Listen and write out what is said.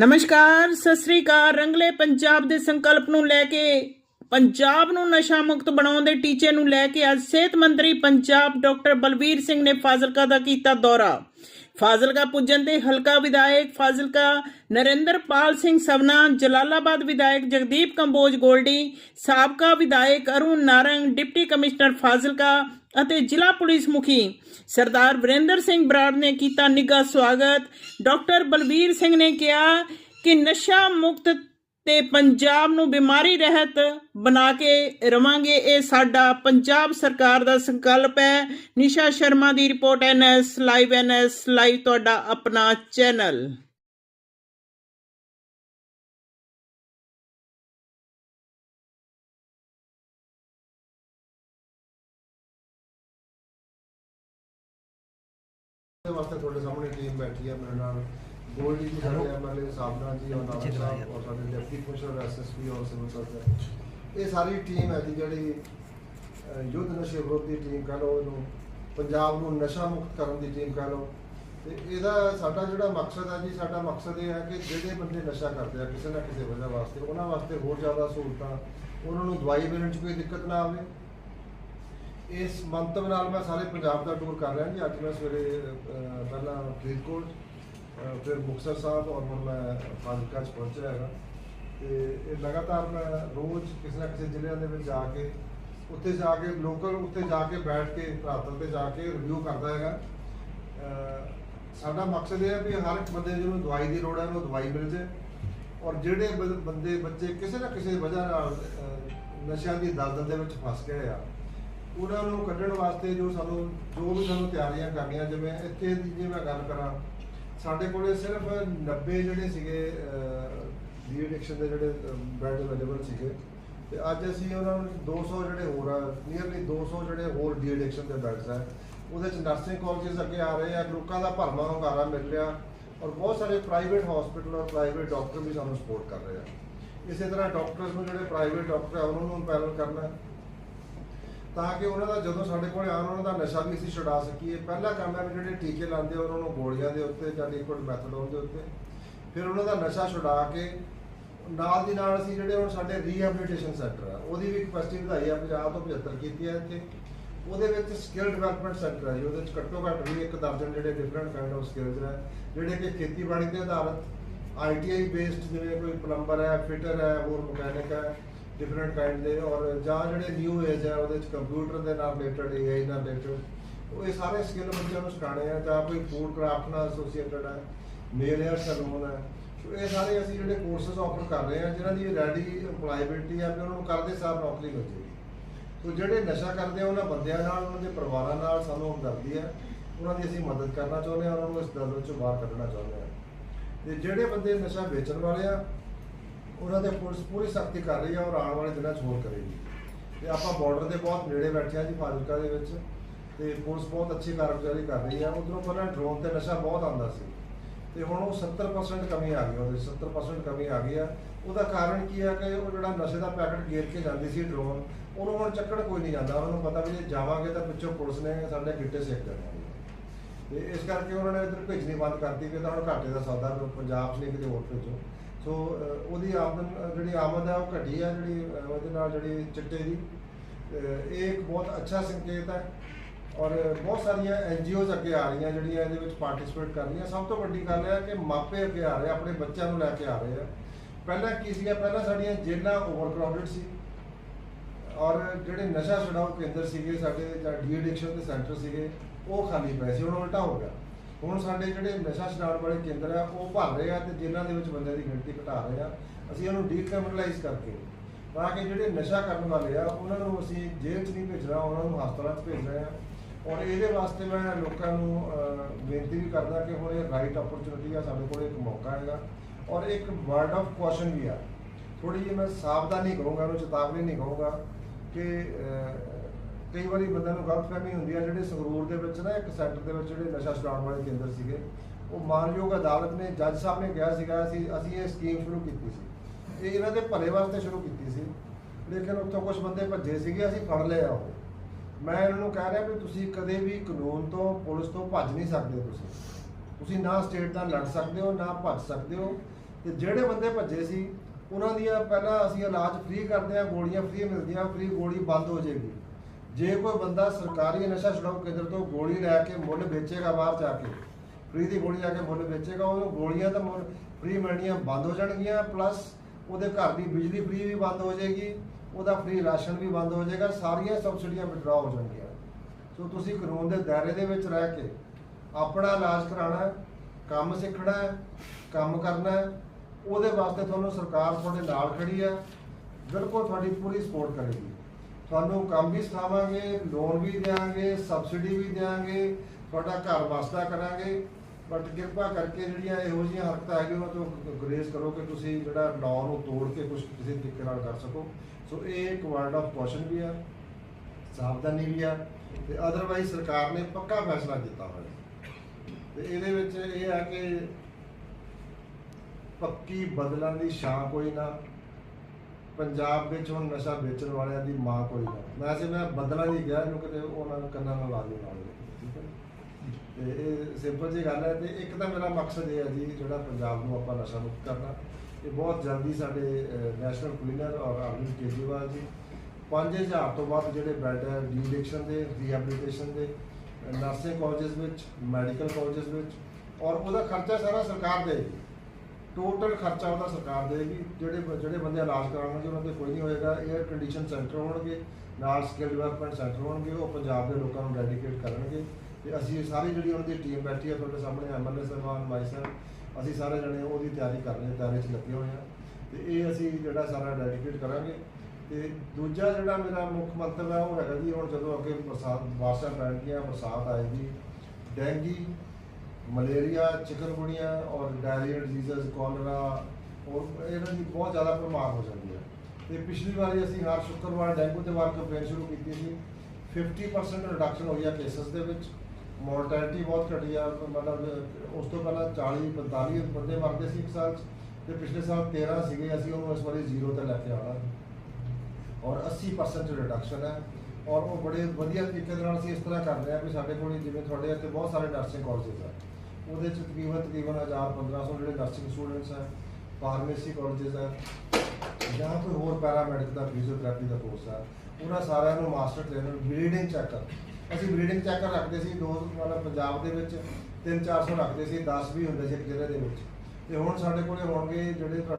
ਨਮਸਕਾਰ ਸਤਿ ਸ੍ਰੀ ਅਕਾਲ। ਰੰਗਲੇ ਪੰਜਾਬ ਦੇ ਸੰਕਲਪ ਨੂੰ ਲੈ ਕੇ ਪੰਜਾਬ ਨੂੰ ਨਸ਼ਾ ਮੁਕਤ ਬਣਾਉਣ ਦੇ ਟੀਚੇ ਨੂੰ ਲੈ ਕੇ ਅੱਜ ਸਿਹਤ ਮੰਤਰੀ ਪੰਜਾਬ ਡਾਕਟਰ ਬਲਵੀਰ ਸਿੰਘ ਨੇ ਫਾਜ਼ਿਲਕਾ ਦਾ ਕੀਤਾ ਦੌਰਾ। ਫਾਜ਼ਿਲਕਾ ਪੁੱਜਣ ਤੇ ਹਲਕਾ ਵਿਧਾਇਕ ਫਾਜ਼ਿਲਕਾ ਨਰਿੰਦਰਪਾਲ ਸਿੰਘ ਸਵਨਾ, ਜਲਾਲਾਬਾਦ ਵਿਧਾਇਕ ਜਗਦੀਪ ਕੰਬੋਜ ਗੋਲਡੀ, ਸਾਬਕਾ ਵਿਧਾਇਕ ਅਰੁਣ ਨਾਰੰਗ, ਡਿਪਟੀ ਕਮਿਸ਼ਨਰ ਫਾਜ਼ਿਲਕਾ ਅਤੇ ਜ਼ਿਲ੍ਹਾ ਪੁਲਿਸ ਮੁਖੀ ਸਰਦਾਰ ਵਰਿੰਦਰ ਸਿੰਘ ਬਰਾੜ ਨੇ ਕੀਤਾ ਨਿੱਘਾ ਸਵਾਗਤ। ਡਾਕਟਰ ਬਲਬੀਰ ਸਿੰਘ ਨੇ ਕਿਹਾ ਕਿ ਨਸ਼ਾ ਮੁਕਤ ਤੇ ਪੰਜਾਬ ਨੂੰ ਬਿਮਾਰੀ ਰਹਿਤ ਬਣਾ ਕੇ ਰਵਾਂਗੇ। ਇਹ ਸਾਡਾ ਪੰਜਾਬ ਸਰਕਾਰ ਦਾ ਸੰਕਲਪ ਹੈ। ਨਿਸ਼ਾ ਸ਼ਰਮਾ ਦੀ report NS, live NS, live ਤੁਹਾਡਾ ਆਪਣਾ ਚੈਨਲ। ਦੇ ਵਾਸਤੇ ਤੁਹਾਡੇ ਸਾਹਮਣੇ ਟੀਮ ਬੈਠੀ ਹੈ ਮੇਰੇ ਨਾਲ। ਗੋਲਡੀ ਜੀ ਸਾਡੇ ਐਮਐਲਏ ਸਾਬਨਾ ਜੀ ਔਰ ਨਾਮ ਸਾਹਿਬ ਔਰ ਸਾਡੇ ਡਿਪਟੀ ਕਮਿਸ਼ਨਰ ਐਸਐਸਪੀ ਔਰ ਸਿਵਲ ਸਰਜਨ। ਇਹ ਸਾਰੀ ਟੀਮ ਹੈ ਜੀ ਜਿਹੜੀ ਯੁੱਧ ਨਸ਼ੇ ਵਿਰੋਧੀ ਟੀਮ ਕਹ ਲਓ ਇਹਨੂੰ ਪੰਜਾਬ ਨੂੰ ਨਸ਼ਾ ਮੁਕਤ ਕਰਨ ਦੀ ਟੀਮ ਕਹ ਲਓ। ਤੇ ਇਹਦਾ ਸਾਡਾ ਜਿਹੜਾ ਮਕਸਦ ਹੈ ਜੀ ਸਾਡਾ ਮਕਸਦ ਇਹ ਹੈ ਕਿ ਜਿਹੜੇ ਬੰਦੇ ਨਸ਼ਾ ਕਰਦੇ ਆ ਕਿਸੇ ਨਾ ਕਿਸੇ ਵਜ੍ਹਾ ਵਾਸਤੇ ਉਹਨਾਂ ਵਾਸਤੇ ਹੋਰ ਜ਼ਿਆਦਾ ਸਹੂਲਤਾਂ ਉਹਨਾਂ ਨੂੰ ਦਵਾਈ ਮਿਲਣ 'ਚ ਕੋਈ ਦਿੱਕਤ ਨਾ ਆਵੇ। ਇਸ ਮੰਤਵ ਨਾਲ ਮੈਂ ਸਾਰੇ ਪੰਜਾਬ ਦਾ ਟੂਰ ਕਰ ਰਿਹਾ ਜੀ। ਅੱਜ ਮੈਂ ਸਵੇਰੇ ਪਹਿਲਾਂ ਫਰੀਦਕੋਟ ਫਿਰ ਮੁਕਤਸਰ ਸਾਹਿਬ ਔਰ ਹੁਣ ਮੈਂ ਫਾਜ਼ਿਲਕਾ 'ਚ ਪਹੁੰਚਿਆ ਹੈਗਾ। ਤੇ ਇਹ ਲਗਾਤਾਰ ਮੈਂ ਰੋਜ਼ ਕਿਸੇ ਨਾ ਕਿਸੇ ਜ਼ਿਲ੍ਹਿਆਂ ਦੇ ਵਿੱਚ ਜਾ ਕੇ, ਉੱਥੇ ਜਾ ਕੇ ਲੋਕਲ ਉੱਥੇ ਜਾ ਕੇ ਬੈਠ ਕੇ ਧਰਾਤਲ ਤੇ ਜਾ ਕੇ ਰਿਵਿਊ ਕਰਦਾ ਹੈਗਾ। ਸਾਡਾ ਮਕਸਦ ਇਹ ਹੈ ਵੀ ਹਰ ਇੱਕ ਬੰਦੇ ਜਿਹਨੂੰ ਦਵਾਈ ਦੀ ਲੋੜ ਹੈ, ਉਹਨੂੰ ਦਵਾਈ ਮਿਲ ਜਾਏ। ਔਰ ਜਿਹੜੇ ਬ- ਬੰਦੇ, ਬੱਚੇ ਕਿਸੇ ਨਾ ਕਿਸੇ ਵਜ੍ਹਾ ਨਾਲ ਨਸ਼ਿਆਂ ਦੀ ਦਲਦਲ ਦੇ ਵਿੱਚ ਫਸ ਗਏ ਆ, ਉਹਨਾਂ ਨੂੰ ਕੱਢਣ ਵਾਸਤੇ ਜੋ ਸਾਨੂੰ, ਜੋ ਵੀ ਸਾਨੂੰ ਤਿਆਰੀਆਂ ਕਰਨੀਆਂ, ਜਿਵੇਂ ਇੱਥੇ ਦੀ ਜੇ ਮੈਂ ਗੱਲ ਕਰਾਂ ਸਾਡੇ ਕੋਲੇ ਸਿਰਫ 90 ਜਿਹੜੇ ਸੀਗੇ ਡੀ ਐਡਿਕਸ਼ਨ ਦੇ ਜਿਹੜੇ ਬੈੱਡ ਅਵੇਲੇਬਲ ਸੀਗੇ। ਤੇ ਅੱਜ ਅਸੀਂ ਉਹਨਾਂ ਨੂੰ 200 ਜਿਹੜੇ ਹੋਰ ਆ ਨੀਅਰਲੀ 200 ਜਿਹੜੇ ਹੋਰ ਡੀ ਐਡਿਕਸ਼ਨ ਦੇ ਬੈਡਸ ਆ, ਉਹਦੇ ਚ ਨਰਸਿੰਗ ਕਾਲਜਸ ਅੱਗੇ ਆ ਰਹੇ ਆ ਲੋਕਾਂ ਦਾ ਭਰਮਾ ਹੁੰਗਾਰਾ ਮਿਲ ਰਿਹਾ ਔਰ ਬਹੁਤ ਸਾਰੇ ਪ੍ਰਾਈਵੇਟ ਹਸਪੀਟਲ ਔਰ ਪ੍ਰਾਈਵੇਟ ਡਾਕਟਰ ਵੀ ਸਾਨੂੰ ਸਪੋਰਟ ਕਰ ਰਹੇ ਆ। ਇਸੇ ਤਰ੍ਹਾਂ ਡਾਕਟਰਸ ਨੂੰ ਜਿਹੜੇ ਪ੍ਰਾਈਵੇਟ ਡਾਕਟਰ ਆ, ਉਹਨਾਂ ਨੂੰ ਪੈਨਲ ਕਰਨਾ ਤਾਂ ਕਿ ਉਹਨਾਂ ਦਾ ਜਦੋਂ ਸਾਡੇ ਕੋਲ ਆਉਣ ਉਹਨਾਂ ਦਾ ਨਸ਼ਾ ਵੀ ਅਸੀਂ ਛੁਡਾ ਸਕੀਏ। ਪਹਿਲਾ ਕੰਮ ਹੈ ਵੀ ਜਿਹੜੇ ਟੀਕੇ ਲਾਉਂਦੇ ਆ, ਉਹਨਾਂ ਨੂੰ ਗੋਲੀਆਂ ਦੇ ਉੱਤੇ ਜਾਂ ਲਿਕੁਇਡ ਮੈਥਡੋਨ ਦੇ ਉੱਤੇ। ਫਿਰ ਉਹਨਾਂ ਦਾ ਨਸ਼ਾ ਛੁਡਾ ਕੇ ਨਾਲ ਦੀ ਨਾਲ ਅਸੀਂ ਜਿਹੜੇ ਹੁਣ ਸਾਡੇ ਰੀਹੈਬਿਲਿਟੇਸ਼ਨ ਸੈਂਟਰ ਆ ਉਹਦੀ ਵੀ ਕਪੈਸਿਟੀ ਵਧਾਈ ਆ 50 ਤੋਂ 75 ਕੀਤੀ ਹੈ ਇੱਥੇ। ਉਹਦੇ ਵਿੱਚ ਸਕਿੱਲ ਡਿਵੈਲਪਮੈਂਟ ਸੈਂਟਰ ਹੈ ਜੀ, ਉਹਦੇ ਵਿੱਚ ਘੱਟੋ ਘੱਟ ਵੀ ਇੱਕ ਦਰਜਨ ਜਿਹੜੇ ਡਿਫਰੈਂਟ ਕਾਈਂਡ ਆਫ ਸਕਿੱਲਸ ਨੇ ਜਿਹੜੇ ਕਿ ਖੇਤੀਬਾੜੀ ਤੇ ਆਧਾਰਿਤ ਆਈਟੀਆਈ ਬੇਸਡ ਜਿਵੇਂ ਕੋਈ ਪਲੰਬਰ ਹੈ ਫਿਟਰ ਹੈ ਹੋਰ ਮਕੈਨਿਕ ਹੈ। ਡਿਫਰੈਂਟ ਕਾਈਂਡ ਦੇ ਔਰ ਜਾਂ ਜਿਹੜੇ ਨਿਊ ਏਜ ਹੈ ਉਹਦੇ ਵਿੱਚ ਕੰਪਿਊਟਰ ਦੇ ਨਾਲ ਰਿਲੇਟਡ ਏਆਈ ਨਾਲ ਰਿਲੇਟਡ ਉਹ ਇਹ ਸਾਰੇ ਸਕਿੱਲ ਬੱਚਿਆਂ ਨੂੰ ਸਿਖਾਣੇ ਆ, ਜਾਂ ਕੋਈ ਫੂਡ ਕਰਾਫਟ ਨਾਲ ਐਸੋਸੀਏਟਡ ਹੈ ਮੇਲ ਹੇਅਰ ਸੈਲੂਨ ਹੈ ਸੋ ਇਹ ਸਾਰੇ ਅਸੀਂ ਜਿਹੜੇ ਕੋਰਸਸ ਆਫਰ ਕਰ ਰਹੇ ਹਾਂ ਜਿਨ੍ਹਾਂ ਦੀ ਰੈਡੀ EMPLOYABILITY ਆ ਵੀ ਉਹਨਾਂ ਨੂੰ ਕਰਦੇ ਸਾਰ ਨੌਕਰੀ ਮਿਲ ਜਾਏਗੀ ਸੋ ਜਿਹੜੇ ਨਸ਼ਾ ਕਰਦੇ ਆ, ਉਹਨਾਂ ਬੰਦਿਆਂ ਨਾਲ, ਉਹਨਾਂ ਦੇ ਪਰਿਵਾਰਾਂ ਨਾਲ ਸਾਨੂੰ ਹਮਦਰਦੀ ਹੈ ਉਹਨਾਂ ਦੀ ਅਸੀਂ ਮਦਦ ਕਰਨਾ ਚਾਹੁੰਦੇ ਹਾਂ ਉਹਨਾਂ ਨੂੰ ਇਸ ਦਲਦਲ ਚੋਂ ਬਾਹਰ ਕੱਢਣਾ ਚਾਹੁੰਦੇ ਹਾਂ ਤੇ ਜਿਹੜੇ ਬੰਦੇ ਨਸ਼ਾ ਵੇਚਣ ਵਾਲੇ ਆ ਉਹਨਾਂ 'ਤੇ ਪੁਲਿਸ ਪੂਰੀ ਸਖਤੀ ਕਰ ਰਹੀ ਹੈ ਔਰ ਆਉਣ ਵਾਲੇ ਦਿਨਾਂ 'ਚ ਹੋਰ ਕਰੇਗੀ। ਤੇ ਆਪਾਂ ਬਾਰਡਰ ਦੇ ਬਹੁਤ ਨੇੜੇ ਬੈਠੇ ਆ ਜੀ ਫਾਜ਼ਿਲਕਾ ਦੇ ਵਿੱਚ ਤੇ ਪੁਲਿਸ ਬਹੁਤ ਅੱਛੀ ਕਾਰਗੁਜ਼ਾਰੀ ਕਰ ਰਹੀ ਹੈ ਉਧਰੋਂ ਪਹਿਲਾਂ ਡਰੋਨ ਤੇ ਨਸ਼ਾ ਬਹੁਤ ਆਉਂਦਾ ਸੀ ਤੇ ਹੁਣ ਉਹ 70% ਕਮੀ ਆ ਗਈ ਉਹਦੇ 'ਚ, 70% ਕਮੀ ਆ ਗਈ ਆ। ਉਹਦਾ ਕਾਰਨ ਕੀ ਆ ਕਿ ਉਹ ਜਿਹੜਾ ਨਸ਼ੇ ਦਾ ਪੈਕਟ ਗੇਰ ਕੇ ਜਾਂਦੀ ਸੀ ਡਰੋਨ ਉਹਨੂੰ ਹੁਣ ਚੱਕਣ ਕੋਈ ਨਹੀਂ ਜਾਂਦਾ। ਉਹਨਾਂ ਨੂੰ ਪਤਾ ਵੀ ਜੇ ਜਾਵਾਂਗੇ ਤਾਂ ਪਿੱਛੋਂ ਪੁਲਿਸ ਨੇ ਸਾਡੇ ਗਿੱਟੇ ਸੇਕ ਦੇਣੇ ਤੇ ਇਸ ਕਰਕੇ ਉਹਨਾਂ ਨੇ ਇੱਧਰ ਭੇਜਣੀ ਬੰਦ ਕਰਤੀ ਕਿ ਤਾਂ ਹੁਣ ਘਾਟੇ ਦਾ ਸੌਦਾ ਪੰਜਾਬ 'ਚ ਨਹੀਂ ਕਿਤੇ ਹੋਰ ਭੇਜੋ। ਸੋ ਉਹਦੀ ਆਮਦਨ ਜਿਹੜੀ ਆਮਦ ਹੈ ਉਹ ਘਟੀ ਹੈ ਜਿਹੜੀ ਉਹਦੇ ਨਾਲ ਜਿਹੜੀ ਚਿੱਟੇ ਦੀ। ਇਹ ਇੱਕ ਬਹੁਤ ਅੱਛਾ ਸੰਕੇਤ ਹੈ ਔਰ ਬਹੁਤ ਸਾਰੀਆਂ ਐਨਜੀਓਜ਼ ਅੱਗੇ ਆ ਰਹੀਆਂ ਜਿਹੜੀਆਂ ਇਹਦੇ ਵਿੱਚ ਪਾਰਟਿਸਿਪੇਟ ਕਰ ਰਹੀਆਂ। ਸਭ ਤੋਂ ਵੱਡੀ ਗੱਲ ਇਹ ਹੈ ਕਿ ਮਾਪੇ ਅੱਗੇ ਆ ਰਹੇ ਆ, ਆਪਣੇ ਬੱਚਿਆਂ ਨੂੰ ਲੈ ਕੇ ਆ ਰਹੇ ਆ। ਪਹਿਲਾਂ ਕੀ ਸੀਗਾ? ਪਹਿਲਾਂ ਸਾਡੀਆਂ ਜੇਲ੍ਹਾਂ ਓਵਰਕਰਾਊਡਡ ਸੀ ਔਰ ਜਿਹੜੇ ਨਸ਼ਾ ਛੁਡਾਓ ਕੇਂਦਰ ਸੀਗੇ ਸਾਡੇ ਜਾਂ ਡੀ ਐਡਿਕਸ਼ਨ ਦੇ ਸੈਂਟਰ ਸੀਗੇ ਉਹ ਖਾਲੀ ਪਏ ਸੀ। ਹੁਣ ਉਲਟਾ ਹੋ ਗਿਆ। ਹੁਣ ਸਾਡੇ ਜਿਹੜੇ ਨਸ਼ਾ ਛੁਡਾਉਣ ਵਾਲੇ ਕੇਂਦਰ ਆ, ਉਹ ਭਰ ਰਹੇ ਆ ਤੇ ਜਿਨ੍ਹਾਂ ਦੇ ਵਿੱਚ ਬੰਦੇ ਦੀ ਗਿਣਤੀ ਘਟਾ ਰਹੇ ਆ, ਅਸੀਂ ਇਹਨੂੰ ਡੀਕ੍ਰਿਮੀਨਲਾਈਜ਼ ਕਰਕੇ ਤਾਂ ਕਿ ਜਿਹੜੇ ਨਸ਼ਾ ਕਰਨ ਵਾਲੇ ਆ, ਉਹਨਾਂ ਨੂੰ ਅਸੀਂ ਜੇਲ੍ਹ 'ਚ ਨਹੀਂ ਭੇਜਣਾ, ਉਹਨਾਂ ਨੂੰ ਹਸਪਤਾਲਾਂ 'ਚ ਭੇਜ ਰਹੇ ਆ। ਔਰ ਇਹਦੇ ਵਾਸਤੇ ਮੈਂ ਲੋਕਾਂ ਨੂੰ ਬੇਨਤੀ ਵੀ ਕਰਦਾ ਕਿ ਹੁਣ ਇਹ ਰਾਈਟ ਓਪਰਚੁਨਿਟੀ ਆ, ਸਾਡੇ ਕੋਲ ਇੱਕ ਮੌਕਾ ਹੈਗਾ। ਔਰ ਇੱਕ ਵਰਡ ਆਫ ਕੁਐਸਚਨ ਵੀ ਆ। ਥੋੜੀ ਜਿਹੀ ਮੈਂ ਸਾਵਧਾਨੀ ਕਰੂੰਗਾ ਉਹਨੂੰ ਚੇਤਾਵਨੀ ਨਹੀਂ ਕਹੂੰਗਾ ਕਿ ਕਈ ਵਾਰੀ ਬੰਦਿਆਂ ਨੂੰ ਗਲਤਫਹਿਮੀ ਹੁੰਦੀ ਆ, ਜਿਹੜੇ ਸੰਗਰੂਰ ਦੇ ਵਿੱਚ ਨਾ, ਇੱਕ ਸੈਂਟਰ ਦੇ ਵਿੱਚ ਜਿਹੜੇ ਨਸ਼ਾ ਛੁਡਾਉਣ ਵਾਲੇ ਕੇਂਦਰ ਸੀਗੇ, ਉਹ ਮਾਨਯੋਗ ਅਦਾਲਤ ਨੇ, ਜੱਜ ਸਾਹਿਬ ਨੇ ਕਿਹਾ ਸੀਗਾ, ਅਸੀਂ ਅਸੀਂ ਇਹ ਸਕੀਮ ਸ਼ੁਰੂ ਕੀਤੀ ਸੀ। ਇਹ ਇਹਨਾਂ ਦੇ ਭਲੇ ਵਾਸਤੇ ਸ਼ੁਰੂ ਕੀਤੀ ਸੀ। ਲੇਕਿਨ ਉੱਥੋਂ ਕੁਝ ਬੰਦੇ ਭੱਜੇ ਸੀਗੇ, ਅਸੀਂ ਫੜ ਲਏ ਲਿਆ ਉਹ। ਮੈਂ ਇਹਨਾਂ ਨੂੰ ਕਹਿ ਰਿਹਾ ਵੀ ਤੁਸੀਂ ਕਦੇ ਵੀ ਕਾਨੂੰਨ ਤੋਂ, ਪੁਲਿਸ ਤੋਂ ਭੱਜ ਨਹੀਂ ਸਕਦੇ ਤੁਸੀਂ। ਤੁਸੀਂ ਨਾ ਸਟੇਟ ਨਾਲ ਲੜ ਸਕਦੇ ਹੋ, ਨਾ ਭੱਜ ਸਕਦੇ ਹੋ। ਤੇ ਜਿਹੜੇ ਬੰਦੇ ਭੱਜੇ ਸੀ, ਉਹਨਾਂ ਦੀਆਂ ਪਹਿਲਾਂ ਅਸੀਂ ਇਲਾਜ ਫ੍ਰੀ ਕਰਦੇ ਆ, ਗੋਲੀਆਂ ਫ੍ਰੀ ਮਿਲਦੀਆਂ ਫ੍ਰੀ ਗੋਲੀ ਬੰਦ ਹੋ ਜਾਏਗੀ। ਜੇ ਕੋਈ ਬੰਦਾ ਸਰਕਾਰੀ ਨਸ਼ਾ ਛੁਡਾਊ ਕੇਂਦਰ ਤੋਂ ਗੋਲੀ ਲੈ ਕੇ ਮੁੱਲ ਵੇਚੇਗਾ ਬਾਹਰ ਜਾ ਕੇ, ਫ੍ਰੀ ਦੀ ਗੋਲੀ ਜਾ ਕੇ ਮੁੱਲ ਵੇਚੇਗਾ, ਉਹਨੂੰ ਗੋਲੀਆਂ ਤਾਂ ਮੁੱਲ ਫ੍ਰੀ ਮਿਲਣੀਆਂ ਬੰਦ ਹੋ ਜਾਣਗੀਆਂ ਪਲੱਸ ਉਹਦੇ ਘਰ ਦੀ ਬਿਜਲੀ ਫ੍ਰੀ ਵੀ ਬੰਦ ਹੋ ਜਾਏਗੀ, ਉਹਦਾ ਫ੍ਰੀ ਰਾਸ਼ਨ ਵੀ ਬੰਦ ਹੋ ਜਾਏਗਾ, ਸਾਰੀਆਂ ਸਬਸਿਡੀਆਂ ਵਿਡਰਾ ਹੋ ਜਾਣਗੀਆਂ। ਸੋ ਤੁਸੀਂ ਕਾਨੂੰਨ ਦੇ ਦਾਇਰੇ ਦੇ ਵਿੱਚ ਰਹਿ ਕੇ ਆਪਣਾ ਇਲਾਜ ਕਰਾਉਣਾ, ਕੰਮ ਸਿੱਖਣਾ, ਕੰਮ ਕਰਨਾ, ਉਹਦੇ ਵਾਸਤੇ ਤੁਹਾਨੂੰ ਸਰਕਾਰ ਤੁਹਾਡੇ ਨਾਲ ਖੜੀ ਹੈ ਬਿਲਕੁਲ ਤੁਹਾਡੀ ਪੂਰੀ ਸਪੋਰਟ ਕਰੇਗੀ। ਤੁਹਾਨੂੰ ਕੰਮ ਵੀ ਸਿਖਾਵਾਂਗੇ ਲੋਨ ਵੀ ਦੇਵਾਂਗੇ ਸਬਸਿਡੀ ਵੀ ਦੇਵਾਂਗੇ ਤੁਹਾਡਾ ਘਰ ਵਸਦਾ ਕਰਾਂਗੇ। ਬਟ ਕਿਰਪਾ ਕਰਕੇ ਜਿਹੜੀਆਂ ਇਹੋ ਜਿਹੀਆਂ ਹਰਕਤਾਂ ਹੈਗੀਆਂ ਉਹਨਾਂ ਤੋਂ ਗੁਰੇਜ਼ ਕਰੋ ਕਿ ਤੁਸੀਂ ਜਿਹੜਾ ਲਾਅ ਨੂੰ ਤੋੜ ਕੇ ਕੁਝ ਕਿਸੇ ਤਰੀਕੇ ਨਾਲ ਕਰ ਸਕੋ। ਸੋ ਇਹ ਇੱਕ ਵਰਡ ਆਫ ਕੌਸ਼ਨ ਵੀ ਆ, ਸਾਵਧਾਨੀ ਵੀ ਆ, ਤੇ ਅਦਰਵਾਈਜ਼ ਸਰਕਾਰ ਨੇ ਪੱਕਾ ਫੈਸਲਾ ਕੀਤਾ ਹੋਇਆ। ਤੇ ਇਹਦੇ ਵਿੱਚ ਇਹ ਆ ਕਿ ਪੱਕੀ ਬਦਲਣ ਦੀ ਛਾਂ ਕੋਈ ਨਾ। ਪੰਜਾਬ ਵਿੱਚ ਹੁਣ ਨਸ਼ਾ ਵੇਚਣ ਵਾਲਿਆਂ ਦੀ ਮਾਂ ਕੋਈ ਨਾ। ਵੈਸੇ ਮੈਂ ਬਦਲਾਂ ਦੀ ਗਿਆ, ਇਹਨੂੰ ਕਿਤੇ ਉਹਨਾਂ ਨੂੰ ਕੰਨਾਂ ਨਾਲ ਲਾ ਦਿਓ ਨਾਲ ਠੀਕ ਹੈ ਤੇ ਇਹ ਸਿੰਪਲ ਜੀ ਗੱਲ ਹੈ ਤੇ ਇੱਕ ਤਾਂ ਮੇਰਾ ਮਕਸਦ ਇਹ ਹੈ ਜੀ, ਜਿਹੜਾ ਪੰਜਾਬ ਨੂੰ ਆਪਾਂ ਨਸ਼ਾ ਮੁਕਤ ਕਰਨਾ। ਇਹ ਬਹੁਤ ਜਲਦੀ ਸਾਡੇ ਨੈਸ਼ਨਲ ਕਲੀਨਰ ਔਰ ਅਰਵਿੰਦ ਕੇਜਰੀਵਾਲ ਜੀ 5000 ਤੋਂ ਵੱਧ ਜਿਹੜੇ ਬੈੱਡ ਹੈ ਡੀ ਦੇ ਰੀਹੈਬਿਲਿਟੇਸ਼ਨ ਦੇ ਨਰਸਿੰਗ ਕਾਲਜਸ ਵਿੱਚ ਮੈਡੀਕਲ ਕਾਲਜਸ ਵਿੱਚ ਔਰ ਉਹਦਾ ਖਰਚਾ ਸਾਰਾ ਸਰਕਾਰ ਦੇਗੀ ਟੋਟਲ ਖਰਚਾ ਉਹਦਾ ਸਰਕਾਰ ਦੇਗੀ ਜਿਹੜੇ ਜਿਹੜੇ ਬੰਦੇ ਇਲਾਜ ਕਰਾਉਣਗੇ ਉਹਨਾਂ ਦੇ ਕੋਈ ਨਹੀਂ ਹੋਏਗਾ। 에ਅਰ ਕੰਡੀਸ਼ਨ ਸੈਂਟਰ ਹੋਣਗੇ, ਨਾਲ ਸਕਿੱਲ ਡਿਵੈਲਪਮੈਂਟ ਸੈਂਟਰ ਹੋਣਗੇ, ਉਹ ਪੰਜਾਬ ਦੇ ਲੋਕਾਂ ਨੂੰ ਡੈਡੀਕੇਟ ਕਰਨਗੇ। ਤੇ ਅਸੀਂ ਸਾਰੀ ਜਿਹੜੀ ਉਹਨਾਂ ਦੀ ਟੀਮ ਬੈਠੀ ਹੈ ਤੁਹਾਡੇ ਸਾਹਮਣੇ ਐਮਐਲਏ ਸਾਹਿਬਾਨ ਮਾਈ ਸਾਹਿਬ, ਅਸੀਂ ਸਾਰੇ ਜਣੇ ਉਹਦੀ ਤਿਆਰੀ ਕਰ ਰਹੇ ਤਿਆਰੀ 'ਚ ਲੱਗੇ ਹੋਏ ਹਾਂ। ਤੇ ਇਹ ਅਸੀਂ ਜਿਹੜਾ ਸਾਰਾ ਡੈਡੀਕੇਟ ਕਰਾਂਗੇ। ਤੇ ਦੂਜਾ ਜਿਹੜਾ ਮੇਰਾ ਮੁੱਖ ਮੰਤਵ ਹੈ, ਉਹ ਹੈਗਾ ਜੀ, ਹੁਣ ਜਦੋਂ ਅੱਗੇ ਬਰਸਾਤ, ਬਾਰਿਸ਼ਾਂ ਪੈਣਗੀਆਂ, ਬਰਸਾਤ ਆਏਗੀ, ਡੈਂਗੀ ਮਲੇਰੀਆ, ਚਿਕਨਗੁਨੀਆ ਔਰ ਡਾਇਰੀਆ ਡਿਜੀਜ਼ ਕੋਲਰਾ ਔਰ ਇਹਨਾਂ ਦੀ ਬਹੁਤ ਜ਼ਿਆਦਾ ਪ੍ਰਮਾਰ ਹੋ ਜਾਂਦੀ ਹੈ। ਤੇ ਪਿਛਲੀ ਵਾਰੀ ਅਸੀਂ ਹਰ ਸ਼ੁੱਕਰਵਾਰ ਡੈਂਗੂ ਦੇ ਵਾਰ ਕੰਪੇਨ ਸ਼ੁਰੂ ਕੀਤੀ ਸੀ। 50% ਰਿਡਕਸ਼ਨ ਹੋਈ ਆ ਕੇਸਸ ਦੇ ਵਿੱਚ। ਮੋਰਟੈਲਿਟੀ ਬਹੁਤ ਘਟੀ ਆ, ਮਤਲਬ ਉਸ ਤੋਂ ਪਹਿਲਾਂ 40 45 ਬੰਦੇ ਮਰਦੇ ਸੀ ਇੱਕ ਸਾਲ 'ਚ। ਤੇ ਪਿਛਲੇ ਸਾਲ 13 ਸੀਗੇ, ਅਸੀਂ ਉਹਨੂੰ ਇਸ ਵਾਰੀ ਜ਼ੀਰੋ ਤੇ ਲੈ ਕੇ ਆਉਣਾ। ਔਰ 80% ਰਿਡਕਸ਼ਨ ਹੈ। ਔਰ ਉਹ ਬੜੇ ਵਧੀਆ ਤਰੀਕੇ ਦੇ ਨਾਲ ਅਸੀਂ ਇਸ ਤਰ੍ਹਾਂ ਕਰ ਰਹੇ ਹਾਂ ਵੀ ਸਾਡੇ ਕੋਲ ਜਿਵੇਂ ਤੁਹਾਡੇ ਇੱਥੇ ਬਹੁਤ ਸਾਰੇ ਨਰਸਿੰਗ ਕਾਲਜਸ ਆ। ਉਹਦੇ ਚ ਤਕਰੀਬਨ ਤਕਰੀਬਨ 1000 1500 ਜਿਹੜੇ ਨਰਸਿੰਗ ਸਟੂਡੈਂਟਸ ਆ ਫਾਰਮੇਸੀ ਕਾਲਜਸ ਆ ਜਾਂ ਕੋਈ ਹੋਰ ਪੈਰਾਮੈਡਿਕ ਦਾ ਫਿਜ਼ੀਓਥੈਰੇਪੀ ਦਾ ਕੋਰਸ ਆ ਉਹਨਾਂ ਸਾਰਿਆਂ ਨੂੰ ਮਾਸਟਰ ਟ੍ਰੇਨਰ ਬਰੀਡਿੰਗ ਚੈੱਕਰ ਅਸੀਂ ਬਰੀਡਿੰਗ ਚੈੱਕਰ ਰੱਖਦੇ ਸੀ, ਦੋ ਮਤਲਬ ਪੰਜਾਬ ਦੇ ਵਿੱਚ 3-400 ਰੱਖਦੇ ਸੀ 10 ਵੀ ਹੁੰਦੇ ਸੀ ਇੱਕ ਜ਼ਿਲ੍ਹੇ ਦੇ ਵਿੱਚ। ਤੇ ਹੁਣ ਸਾਡੇ ਕੋਲੇ ਹੋਣਗੇ ਜਿਹੜੇ